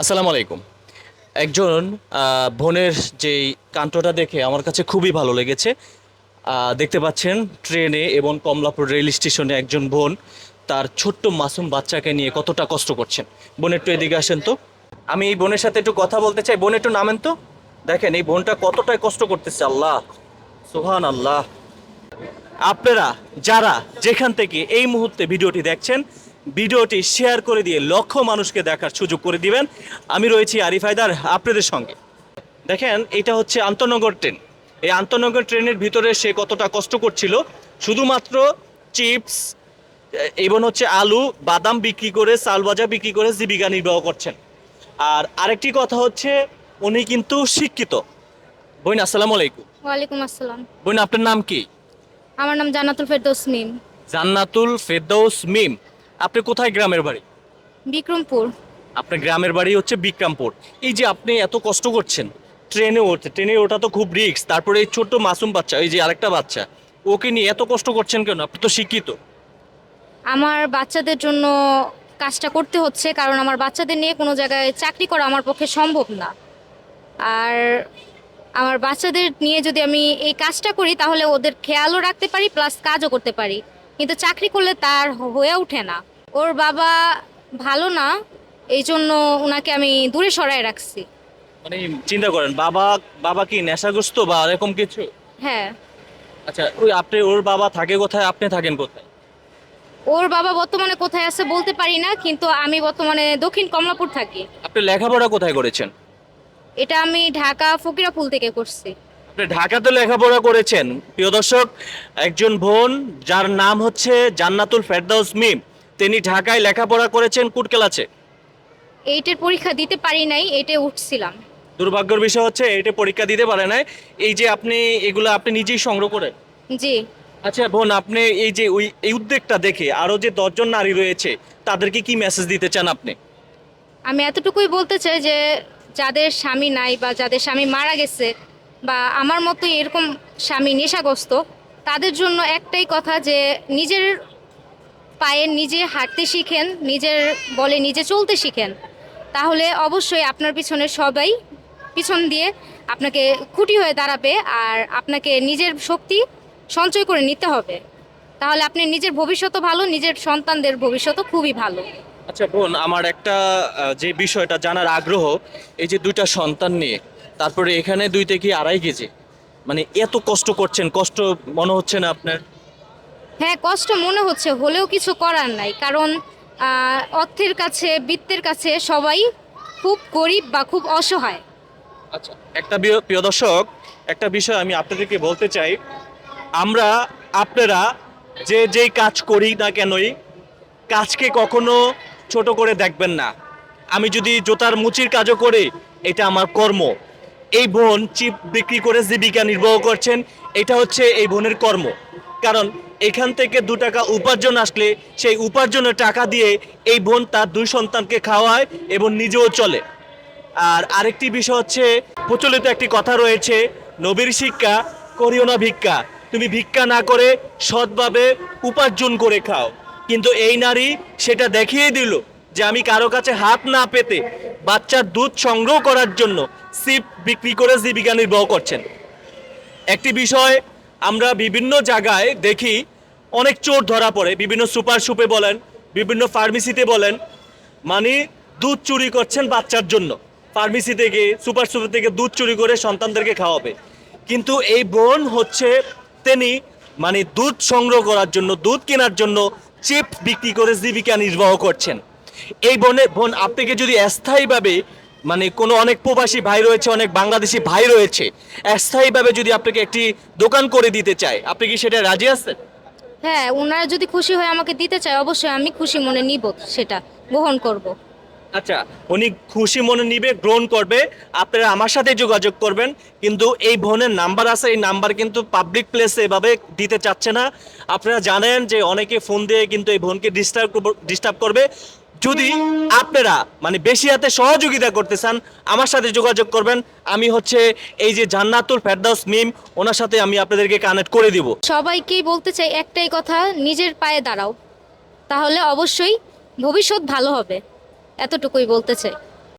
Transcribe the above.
আসসালামু আলাইকুম। একজন বোনের যেই কাণ্ডটা দেখে আমার কাছে খুবই ভালো লেগেছে। দেখতে পাচ্ছেন ট্রেনে এবং কমলাপুর রেল স্টেশনে একজন বোন তার ছোট্ট মাসুম বাচ্চাকে নিয়ে কতটা কষ্ট করছেন। বোন, একটু এদিকে আসেন তো। আমি এই বোনের সাথে একটু কথা বলতে চাই। বোন, একটু নামেন তো। দেখেন, এই বোনটা কতটাই কষ্ট করতেছে, আল্লাহ। সোহান আল্লাহ আপনারা, যারা যেখান থেকে এই মুহূর্তে ভিডিওটি দেখছেন ভিডিওটি শেয়ার করে দিয়ে লক্ষ মানুষকে দেখার সুযোগ করে দিবেন। আমি রয়েছি আরিফ হায়দার আপনাদের সঙ্গে। দেখেন এটা হচ্ছে আন্তনগর ট্রেন। এই আন্তনগর ট্রেনের ভিতরে সে কতটা কষ্ট করছিল। শুধুমাত্র চিপস এবং হচ্ছে আলু বাদাম বিক্রি করে চাল ভাজা বিক্রি করে জীবিকা নির্বাহ করছেন। আর আরেকটি কথা হচ্ছে উনি কিন্তু শিক্ষিত। বোন আসসালামু আলাইকুম। ওয়ালাইকুম আসসালাম। বোন আপনার নাম কি? আমার নাম জান্নাতুল ফেরদৌস মিম। জান্নাতুল ফেরদৌস মিম। আপনি কোথায় গ্রামের বাড়ি? বিক্রমপুর। আপনার গ্রামের বাড়ি হচ্ছে বিক্রমপুর। এই যে আপনি এত কষ্ট করছেন ট্রেনে ওঠে ট্রেনে ওঠা তো খুব রিস্ক। তারপরে এই ছোট্ট মাসুম বাচ্চা এই যে আরেকটা বাচ্চা ওকে নিয়ে এত কষ্ট করছেন কেন? আপনি তো শিক্ষিত। আমার বাচ্চাদের জন্য কাজটা করতে হচ্ছে কারণ আমার বাচ্চাদের নিয়ে কোনো জায়গায় চাকরি করা আমার পক্ষে সম্ভব না। আর আমার বাচ্চাদের নিয়ে যদি আমি এই কাজটা করি তাহলে ওদের খেয়ালও রাখতে পারি প্লাস কাজও করতে পারি। কিন্তু চাকরি করলে তার হয়ে ওঠে না। ওর বাবা ভালো না এই জন্য ওনাকে আমি দূরে সরায় রাখছি। মানে চিন্তা করেন বাবা বাবা কি নেশাগ্রস্ত বা এরকম কিছু? হ্যাঁ। আচ্ছা ওই আপনি ওর বাবা থাকে কোথায় আপনি থাকেন কোথায়? ওর বাবা বর্তমানে কোথায় আছে বলতে পারি না কিন্তু আমি বর্তমানে দক্ষিণ কমলাপুর থাকি। আপনি লেখাপড়া কোথায় করেছেন? এটা আমি ঢাকা ফকিরাপুল থেকে করছি। আপনি ঢাকাতে লেখাপড়া করেছেন। প্রিয় দর্শক একজন বোন যার নাম হচ্ছে জান্নাতুল ফেরদাউস মিম। তিনি ঢাকায় লেখাপড়া করেছেন কুটকেলাছে এইটের পরীক্ষা দিতে পারি নাই এইটে উঠছিলাম। দুর্ভাগ্যের বিষয় হচ্ছে এটা পরীক্ষা দিতে পারে না এই যে আপনি এগুলো আপনি নিজেই সংগ্রহ করেন? জি। আচ্ছা বোন আপনি এই যে ওই এই উদ্যোগটা দেখে আরও যে দশজন নারী রয়েছে তাদেরকে কি মেসেজ দিতে চান আপনি? আমি এতটুকুই বলতে চাই যে যাদের স্বামী নাই বা যাদের স্বামী মারা গেছে বা আমার মতো এরকম স্বামী নেশাগ্রস্ত তাদের জন্য একটাই কথা যে নিজের পায়ে নিজে হাঁটতে শিখেন, নিজের বলে নিজে চলতে শিখেন, তাহলে অবশ্যই আপনার পিছনে সবাই পিছন দিয়ে আপনাকে খুঁটি হয়ে দাঁড়াবে আর আপনাকে নিজের শক্তি সঞ্চয় করে নিতে হবে। তাহলে আপনি নিজের ভবিষ্যৎও ভালো, নিজের সন্তানদের ভবিষ্যৎও খুবই ভালো। আচ্ছা বোন, আমার একটা যে বিষয়টা জানার আগ্রহ, এই যে দুইটা সন্তান নিয়ে, তারপরে এখানে দুই থেকে আড়াই কেজি? মানে এত কষ্ট করছেন, কষ্ট মনে হচ্ছে না আপনার? হ্যাঁ কষ্ট মনে হচ্ছে, হলেও কিছু করার নাই। কারণ অর্থের কাছে, বৃত্তের কাছে সবাই খুব গরিব বা খুব অসহায়। আচ্ছা একটা প্রিয় দর্শক, একটা বিষয় আমি আপনাদেরকে বলতে চাই। আমরা, আপনারা যে যেই কাজ করি না কেনই, কাজকে কখনো ছোট করে দেখবেন না। আমি যদি জোতার মুচির কাজও করি, এটা আমার কর্ম। এই বোন চিপ বিক্রি করে জীবিকা নির্বাহ করছেন, এটা হচ্ছে এই বোনের কর্ম। কারণ এখান থেকে দু টাকা উপার্জন আসলে সেই উপার্জনের টাকা দিয়ে এই বোন তার দুই সন্তানকে খাওয়ায় এবং নিজেও চলে। আর আরেকটি বিষয় হচ্ছে, প্রচলিত একটি কথা রয়েছে, নবীর শিক্ষা, করিও না ভিক্ষা। তুমি ভিক্ষা না করে সৎভাবে উপার্জন করে খাও। কিন্তু এই নারী সেটা দেখিয়ে দিল। যে আমি কারও কাছে হাত না পেতে বাচ্চার দুধ সংগ্রহ করার জন্য সিপ বিক্রি করে জীবিকা নির্বাহ করছেন। একটি বিষয় আমরা বিভিন্ন জায়গায় দেখি, অনেক চোর ধরা পড়ে, বিভিন্ন সুপার সুপে বলেন, বিভিন্ন ফার্মেসিতে বলেন মানে দুধ চুরি করছেন বাচ্চার জন্য। ফার্মেসি থেকে, সুপার সুপার থেকে দুধ চুরি করে সন্তানদেরকে খাওয়াবে। কিন্তু এই বোন হচ্ছে তিনি মানে দুধ সংগ্রহ করার জন্য, দুধ কেনার জন্য, চিপ বিক্রি করে জীবিকা নির্বাহ করছেন। এই বোনে বোন আপনাকে যদি স্থায়ীভাবে মানে কোনো অনেক প্রবাসী ভাই রয়েছে অনেক বাংলাদেশি ভাই রয়েছে স্থায়ীভাবে যদি আপনাকে একটি দোকান করে দিতে চায় আপনি কি সেটা রাজি আছেন? হ্যাঁ ওনারা যদি খুশি হয়ে আমাকে দিতে চায় অবশ্যই আমি খুশি মনে নিব সেটা গ্রহণ করব। আচ্ছা উনি খুশি মনে নিবে গ্রহণ করবে আপনারা আমার সাথে যোগাযোগ করবেন কিন্তু এই বোনের নাম্বার আছে এই নাম্বার কিন্তু পাবলিক প্লেসে এভাবে দিতে চাচ্ছে না। আপনারা জানেন যে অনেকে ফোন দিয়ে কিন্তু এই বোনকে ডিস্টার্ব ডিস্টার্ব করবে। যদি আপনারা মানে বেশি হাতে সহযোগিতা করতে চান, আমার সাথে যোগাযোগ করবেন। আমি হচ্ছে এই যে জান্নাতুল ফেরদাউস মিম, ওনার সাথে আমি আপনাদেরকে কানেক্ট করে দিব। সবাইকেই বলতে চাই একটাই কথা, নিজের পায়ে দাঁড়াও। তাহলে অবশ্যই ভবিষ্যৎ ভালো হবে, এতটুকুই বলতে চাই।